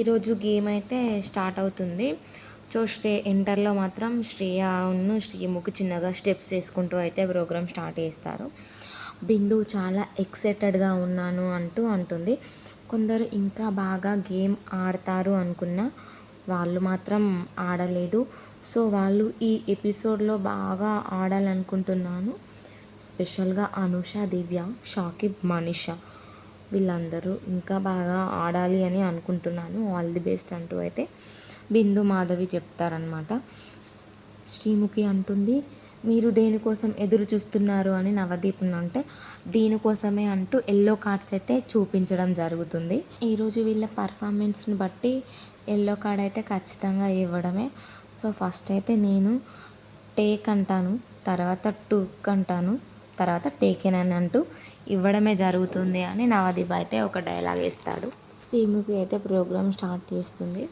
ఈరోజు గేమ్ అయితే స్టార్ట్ అవుతుంది. సో శ్రే ఇంటర్లో మాత్రం శ్రేయను శ్రీముఖి చిన్నగా స్టెప్స్ వేసుకుంటూ అయితే ప్రోగ్రామ్ స్టార్ట్ చేస్తారు. బిందు చాలా ఎక్సైటెడ్గా ఉన్నాను అంటూ అంటుంది. కొందరు ఇంకా బాగా గేమ్ ఆడతారు అనుకున్న వాళ్ళు మాత్రం ఆడలేదు. సో వాళ్ళు ఈ ఎపిసోడ్లో బాగా ఆడాలనుకుంటున్నాను. స్పెషల్గా అనుష దివ్య షాకిబ్ మనీషా. వీళ్ళందరూ ఇంకా బాగా ఆడాలి అని అనుకుంటున్నాను. ఆల్ ది బెస్ట్ అంటూ అయితే బిందు మాధవి చెప్తారనమాట శ్రీముఖి అంటుంది మీరు దేనికోసం ఎదురు చూస్తున్నారు? అని నవదీప్ అంటే దీనికోసమే అంటూ ఎల్లో కార్డ్స్ అయితే చూపించడం జరుగుతుంది. ఈరోజు వీళ్ళ పర్ఫార్మెన్స్ని బట్టి ఎల్లో కార్డ్ అయితే ఖచ్చితంగా ఇవ్వడమే. సో ఫస్ట్ అయితే నేను టేక్ అంటాను తర్వాత టుక్ అంటాను. తర్వాత టేకెన్ అని అంటూ ఇవ్వడమే జరుగుతుంది అని నవదీప్ అయితే ఒక డైలాగ్ వేస్తాడు శ్రీముఖి అయితే ప్రోగ్రామ్ స్టార్ట్ చేస్తుంది.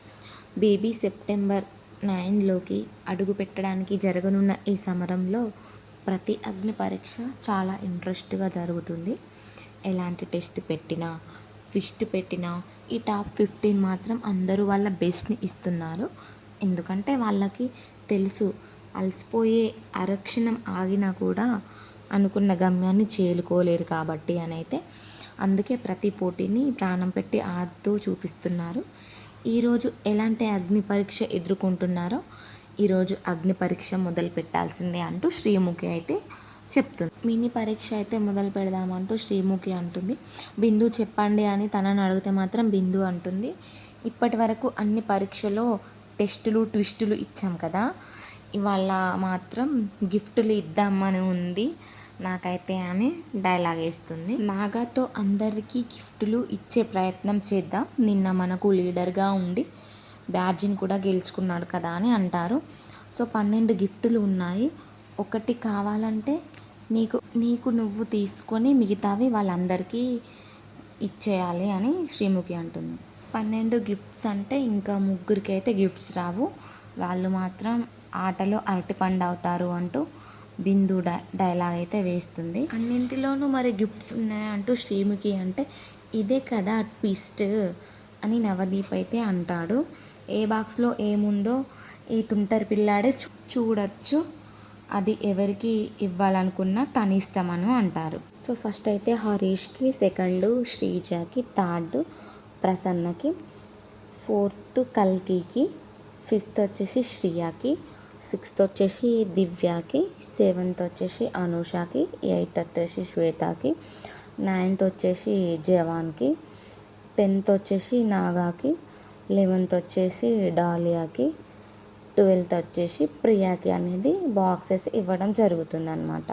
బేబీ సెప్టెంబర్ నైన్లోకి అడుగు పెట్టడానికి జరగనున్న ఈ సమరంలో ప్రతి అగ్ని పరీక్ష చాలా ఇంట్రెస్ట్గా జరుగుతుంది. ఎలాంటి టెస్ట్ పెట్టినా ఫిస్ట్ పెట్టినా ఈ టాప్ ఫిఫ్టీన్ మాత్రం అందరూ వాళ్ళ బెస్ట్ని ఇస్తున్నారు. ఎందుకంటే వాళ్ళకి తెలుసు అలసిపోయే అరక్షణం ఆగినా కూడా అనుకున్న గమ్యాన్ని చేరుకోలేరు కాబట్టి అని అయితే అందుకే ప్రతి పోటీని ప్రాణం పెట్టి ఆడుతూ చూపిస్తున్నారు. ఈరోజు ఎలాంటి అగ్ని పరీక్ష ఎదుర్కొంటున్నారో ఈరోజు అగ్ని పరీక్ష మొదలు పెట్టాల్సిందే అంటూ శ్రీముఖి అయితే చెప్తుంది. మినీ పరీక్ష అయితే మొదలు పెడదామంటూ శ్రీముఖి అంటుంది. బిందు చెప్పండి అని తనని అడిగితే మాత్రం బిందు అంటుంది. ఇప్పటి వరకు అన్ని పరీక్షలో టెస్టులు ట్విస్టులు ఇచ్చాం కదా. ఇవాళ మాత్రం గిఫ్టులు ఇద్దామని ఉంది. నాకైతే అని డైలాగ్ వేస్తుంది. నాగాతో అందరికీ గిఫ్టులు ఇచ్చే ప్రయత్నం చేద్దాం. నిన్న మనకు లీడర్గా ఉండి బ్యాడ్జిని కూడా గెలుచుకున్నాడు కదా అని అంటారు. సో పన్నెండు గిఫ్టులు ఉన్నాయి. ఒకటి కావాలంటే నీకు నీకు నువ్వు తీసుకొని మిగతావి వాళ్ళందరికీ ఇచ్చేయాలి అని శ్రీముఖి అంటుంది. పన్నెండు గిఫ్ట్స్ అంటే ఇంకా ముగ్గురికి అయితే గిఫ్ట్స్ రావు. వాళ్ళు మాత్రం ఆటలో అరటిపండు అవుతారు అంటూ బిందు డై డైలాగ్ అయితే వేస్తుంది. అన్నింటిలోనూ మరి గిఫ్ట్స్ ఉన్నాయంటూ శ్రీముఖి అంటే ఇదే కదా ట్విస్ట్ అని నవదీప్ అయితే అంటాడు. ఏ బాక్స్లో ఏముందో ఈ తుంటరి పిల్లాడే చూడొచ్చు. అది ఎవరికి ఇవ్వాలనుకున్నా తన ఇష్టమను అంటారు. సో ఫస్ట్ అయితే హరీష్కి సెకండ్ శ్రీజకి థర్డ్ ప్రసన్నకి ఫోర్త్ కల్కికి ఫిఫ్త్ వచ్చేసి శ్రియకి సిక్స్త్ వచ్చేసి దివ్యాకి సెవెంత్ వచ్చేసి అనూషకి ఎయిత్ వచ్చేసి శ్వేతకి నైన్త్ వచ్చేసి జవాన్కి టెన్త్ వచ్చేసి నాగాకి లెవెన్త్ వచ్చేసి డాలియాకి ట్వెల్త్ వచ్చేసి ప్రియాకి అనేది బాక్సెస్ ఇవ్వడం జరుగుతుంది అనమాట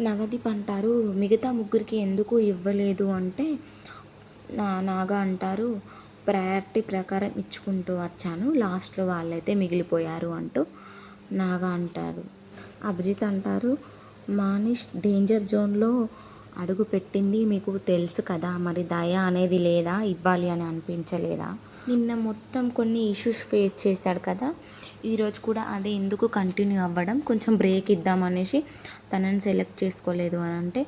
నవదీప్ అంటారు మిగతా ముగ్గురికి ఎందుకు ఇవ్వలేదు అంటే నా నాగా అంటారు ప్రయారిటీ ప్రకారం ఇచ్చుకుంటూ వచ్చాను లాస్ట్లో వాళ్ళైతే మిగిలిపోయారు అంటూ. నాగా అంటాడు అభిజిత్ అంటారు మానిష్ డేంజర్ జోన్లో అడుగు పెట్టింది మీకు తెలుసు కదా మరి దయ అనేది లేదా? ఇవ్వాలి అని అనిపించలేదా? నిన్న మొత్తం కొన్ని ఇష్యూస్ ఫేస్ చేశాడు కదా ఈరోజు కూడా అదే ఎందుకు కంటిన్యూ అవ్వడం కొంచెం బ్రేక్ ఇద్దామనేసి తనని సెలెక్ట్ చేసుకోలేదు అని అంటే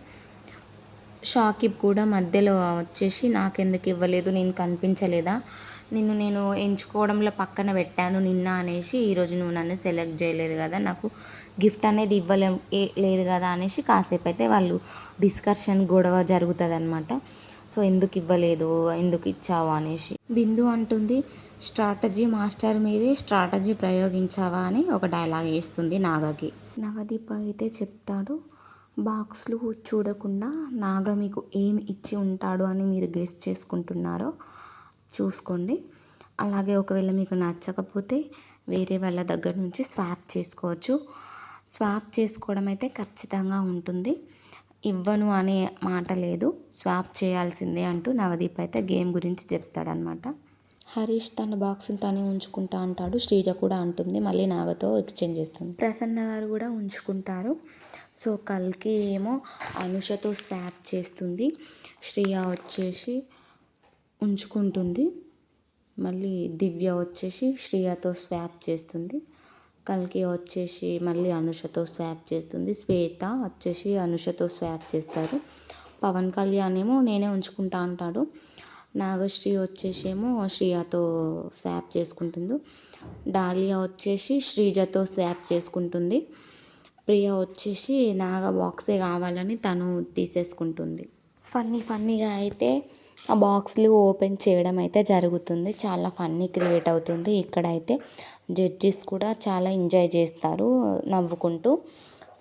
షాకిబ్ కూడా మధ్యలో వచ్చేసి నాకెందుకు ఇవ్వలేదు నేను కనిపించలేదా నిన్ను నేను ఎంచుకోవడంలో పక్కన పెట్టాను నిన్న అనేసి ఈరోజు నువ్వు నన్ను సెలెక్ట్ చేయలేదు కదా నాకు గిఫ్ట్ అనేది ఇవ్వలే లేదు కదా అనేసి కాసేపు అయితే వాళ్ళు డిస్కషన్ గొడవ జరుగుతుంది అనమాట సో ఎందుకు ఇవ్వలేదు ఎందుకు ఇచ్చావు అనేసి. బిందు అంటుంది స్ట్రాటజీ మాస్టర్ మీదే స్ట్రాటజీ ప్రయోగించావా? అని ఒక డైలాగ్ వేస్తుంది నాగకి. నవదీప్ అయితే చెప్తాడు బాక్స్లు చూడకుండా నాగ మీకు ఏం ఇచ్చి ఉంటాడు అని మీరు గెస్ట్ చేసుకుంటున్నారో చూసుకోండి. అలాగే ఒకవేళ మీకు నచ్చకపోతే వేరే వాళ్ళ దగ్గర నుంచి స్వాప్ చేసుకోవచ్చు. స్వాప్ చేసుకోవడం అయితే ఖచ్చితంగా ఉంటుంది. ఇవ్వను అనే మాట లేదు. స్వాప్ చేయాల్సిందే అంటూ నవదీప్ అయితే గేమ్ గురించి చెప్తాడనమాట హరీష్ తన బాక్స్ని తనే ఉంచుకుంటా అంటాడు. శ్రీజ కూడా అంటుంది. మళ్ళీ నాగతో ఎక్స్చేంజ్ చేస్తుంది. ప్రసన్న గారు కూడా ఉంచుకుంటారు. సో కల్కి ఏమో అనుషతో స్వాప్ చేస్తుంది. శ్రియ వచ్చేసి ఉంచుకుంటుంది. మళ్ళీ దివ్య వచ్చేసి శ్రియతో స్వాప్ చేస్తుంది. కల్కి వచ్చేసి మళ్ళీ అనుషతో స్వాప్ చేస్తుంది. శ్వేత వచ్చేసి అనుషతో స్వాప్ చేస్తారు. పవన్ కళ్యాణ్ ఏమో నేనే ఉంచుకుంటా అంటాడు. నాగశ్రీ వచ్చేసేమో శ్రియతో స్వాప్ చేసుకుంటుంది. డాలియా వచ్చేసి శ్రీజతో స్వాప్ చేసుకుంటుంది. ప్రియ వచ్చేసి నాగ బాక్సే కావాలని తను తీసేసుకుంటుంది. ఫన్నీ ఫన్నీగా అయితే ఆ బాక్స్లు ఓపెన్ చేయడం అయితే జరుగుతుంది. చాలా ఫన్నీ క్రియేట్ అవుతుంది. ఇక్కడైతే జడ్జెస్ కూడా చాలా ఎంజాయ్ చేస్తారు నవ్వుకుంటూ.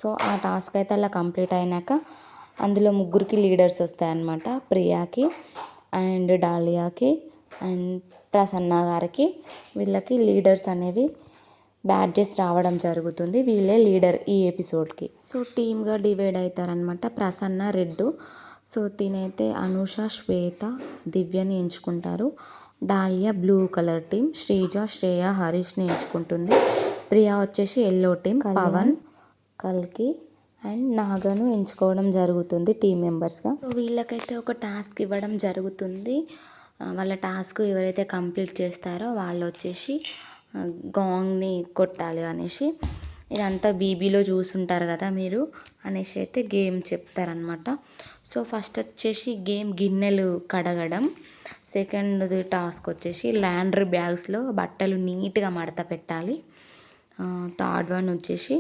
సో ఆ టాస్క్ అయితే అలా కంప్లీట్ అయినాక అందులో ముగ్గురికి లీడర్స్ వస్తాయన్నమాట. ప్రియాకి అండ్ డాలియాకి అండ్ ప్రసన్న గారికి. వీళ్ళకి లీడర్స్ అనేవి బ్యాడ్జెస్ రావడం జరుగుతుంది. వీళ్ళే లీడర్ ఈ ఎపిసోడ్కి. సో టీమ్గా డివైడ్ అవుతారనమాట ప్రసన్న రెడ్డు. సో తినైతే అనూష శ్వేత దివ్యని ఎంచుకుంటారు. Dahlia blue colour team Sreeja Shreya హరీష్ని ఎంచుకుంటుంది. ప్రియా వచ్చేసి ఎల్లో టీం పవన్ కల్కి అండ్ నాగను ఎంచుకోవడం జరుగుతుంది టీం మెంబర్స్గా. సో వీళ్ళకైతే ఒక టాస్క్ ఇవ్వడం జరుగుతుంది. వాళ్ళ టాస్క్ ఎవరైతే కంప్లీట్ చేస్తారో వాళ్ళు వచ్చేసి గాంగ్ని కొట్టాలి అనేసి. ఇదంతా బీబీలో చూసుంటారు కదా మీరు అనేసి అయితే గేమ్ చెప్తారనమాట సో ఫస్ట్ వచ్చేసి గేమ్ గిన్నెలు కడగడం. సెకండ్ టాస్క్ వచ్చేసి ల్యాండ్రీ బ్యాగ్స్లో బట్టలు నీట్గా మడత పెట్టాలి. థర్డ్ వన్ వచ్చేసి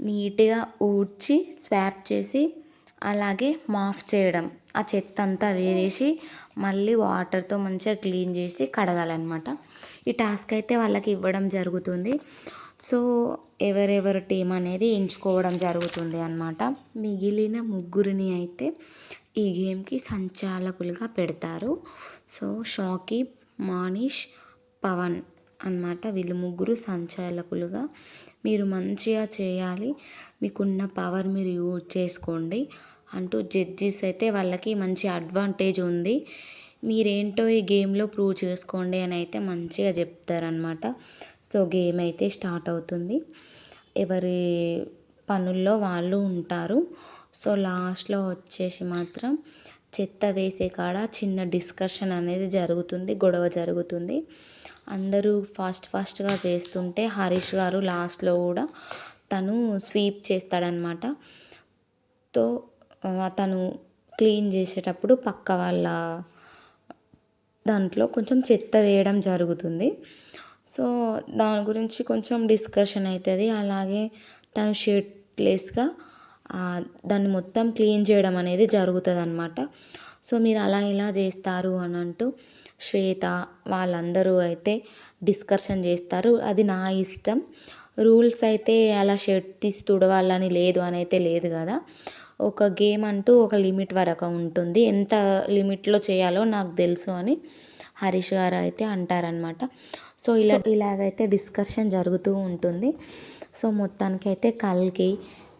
నీట్గా ఊడ్చి స్వాప్ చేసి అలాగే మాఫ్ చేయడం. ఆ చెత్త అంతా వేరేసి మళ్ళీ వాటర్తో మంచిగా క్లీన్ చేసి కడగాలన్నమాట. ఈ టాస్క్ అయితే వాళ్ళకి ఇవ్వడం జరుగుతుంది. సో ఎవరెవరు టీం అనేది ఎంచుకోవడం జరుగుతుంది అన్నమాట. మిగిలిన ముగ్గురిని అయితే ఈ గేమ్కి సంచాలకులుగా పెడతారు. సో షాకిబ్ మానిష్ పవన్ అన్నమాట వీళ్ళు ముగ్గురు సంచాలకులుగా. మీరు మంచిగా చేయాలి. మీకున్న పవర్ మీరు యూజ్ చేసుకోండి అంటూ జడ్జెస్ అయితే వాళ్ళకి మంచి అడ్వాంటేజ్ ఉంది. మీరేంటో ఈ గేమ్లో ప్రూవ్ చేసుకోండి అని అయితే మంచిగా చెప్తారనమాట సో గేమ్ అయితే స్టార్ట్ అవుతుంది. ఎవరి పనుల్లో వాళ్ళు ఉంటారు. సో లాస్ట్లో వచ్చేసి మాత్రం చెత్త వేసే కాడ చిన్న డిస్కషన్ అనేది జరుగుతుంది గొడవ జరుగుతుంది. అందరూ ఫాస్ట్ ఫాస్ట్గా చేస్తుంటే హరీష్ గారు లాస్ట్లో కూడా తను స్వీప్ చేస్తాడనమాట తో తను క్లీన్ చేసేటప్పుడు పక్క వాళ్ళ దాంట్లో కొంచెం చెత్త వేయడం జరుగుతుంది. సో దాని గురించి కొంచెం డిస్కషన్ అవుతుంది అలాగే తను షర్ట్లెస్గా దాన్ని మొత్తం క్లీన్ చేయడం అనేది జరుగుతుంది అనమాట సో మీరు అలా ఇలా చేస్తారు అని అంటూ శ్వేత వాళ్ళందరూ అయితే డిస్కషన్ చేస్తారు. అది నా ఇష్టం. రూల్స్ అయితే అలా షర్ట్ తీసి తుడవాలని లేదు అని అయితే లేదు కదా. ఒక గేమ్ అంటూ ఒక లిమిట్ వరకు ఉంటుంది. ఎంత లిమిట్లో చేయాలో నాకు తెలుసు అని హరీష్ గారు అయితే అంటారనమాట సో ఇలా ఇలాగైతే డిస్కషన్ జరుగుతూ ఉంటుంది. సో మొత్తానికి అయితే కల్కి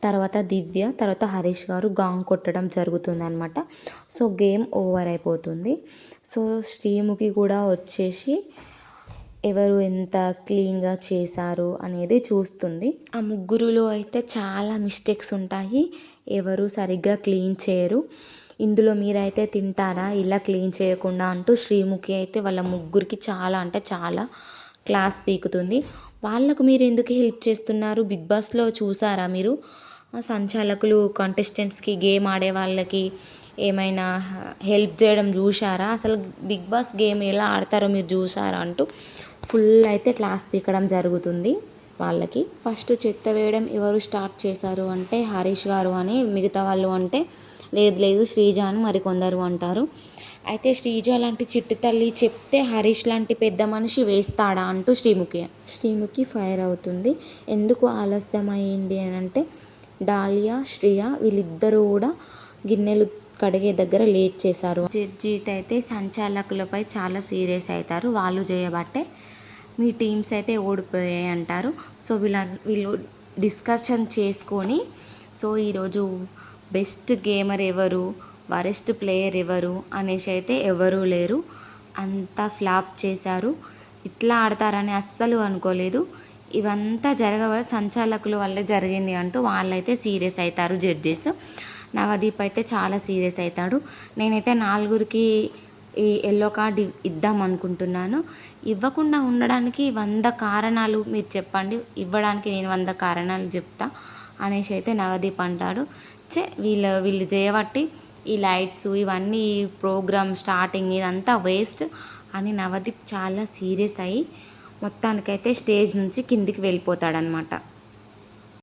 తర్వాత దివ్య తర్వాత హరీష్ గారు గాంగ్ కొట్టడం జరుగుతుంది అనమాట సో గేమ్ ఓవర్ అయిపోతుంది. సో శ్రీముఖి కూడా వచ్చేసి ఎవరు ఎంత క్లీన్గా చేశారు అనేది చూస్తుంది. ఆ ముగ్గురులో అయితే చాలా మిస్టేక్స్ ఉంటాయి. ఎవరు సరిగ్గా క్లీన్ చేయరు. ఇందులో మీరైతే తింటారా? ఇలా క్లీన్ చేయకుండా అంటూ శ్రీముఖి అయితే వాళ్ళ ముగ్గురికి చాలా అంటే చాలా క్లాస్ పీకుతుంది. వాళ్ళకు మీరు ఎందుకు హెల్ప్ చేస్తున్నారు? బిగ్ బాస్లో చూసారా మీరు? సంచాలకులు కంటెస్టెంట్స్కి గేమ్ ఆడే వాళ్ళకి ఏమైనా హెల్ప్ చేయడం చూసారా అసలు బిగ్ బాస్ గేమ్ ఎలా ఆడతారో మీరు చూసారా అంటూ ఫుల్ అయితే క్లాస్ పీకడం జరుగుతుంది. వాళ్ళకి. ఫస్ట్ చెత్త వేయడం ఎవరు స్టార్ట్ చేశారు అంటే హరీష్ గారు అని మిగతా వాళ్ళు అంటే లేదు లేదు శ్రీజ అని మరికొందరు అంటారు. అయితే శ్రీజ లాంటి చిట్టి తల్లి చెప్తే హరీష్ లాంటి పెద్ద మనిషి వేస్తాడా అంటూ శ్రీముఖి శ్రీముఖి ఫైర్ అవుతుంది. ఎందుకు ఆలస్యం అయింది అని అంటే డాలియా శ్రియ వీళ్ళిద్దరూ కూడా గిన్నెలు కడిగే దగ్గర లేట్ చేశారు. జడ్జీత్ అయితే సంచాలకులపై చాలా సీరియస్ అవుతారు. వాళ్ళు చేయబట్టే మీ టీమ్స్ అయితే ఓడిపోయాయి అంటారు. సో వీళ్ళ వీళ్ళు డిస్కషన్ చేసుకొని సో ఈరోజు బెస్ట్ గేమర్ ఎవరు వరెస్ట్ ప్లేయర్ ఎవరు అనేసి అయితే ఎవరూ లేరు. అంతా ఫ్లాప్ చేశారు. ఇట్లా ఆడతారని అస్సలు అనుకోలేదు. ఇవంతా జరగవ సంచాలకుల వల్లే జరిగింది అంటూ వాళ్ళైతే సీరియస్ అవుతారు జడ్జెస్. నవదీప్ అయితే చాలా సీరియస్ అవుతాడు నేనైతే నాలుగురికి ఈ ఎల్లో కార్డ్ ఇద్దాం అనుకుంటున్నాను. ఇవ్వకుండా ఉండడానికి వంద కారణాలు మీరు చెప్పండి. ఇవ్వడానికి నేను వంద కారణాలు చెప్తా అనేసి అయితే నవదీప్ అంటాడు. చే వీళ్ళు వీళ్ళు చేయబట్టి ఈ లైట్స్ ఇవన్నీ ప్రోగ్రామ్ స్టార్టింగ్ ఇదంతా వేస్ట్ అని నవదీప్ చాలా సీరియస్ అయ్యి మొత్తానికైతే స్టేజ్ నుంచి కిందికి వెళ్ళిపోతాడనమాట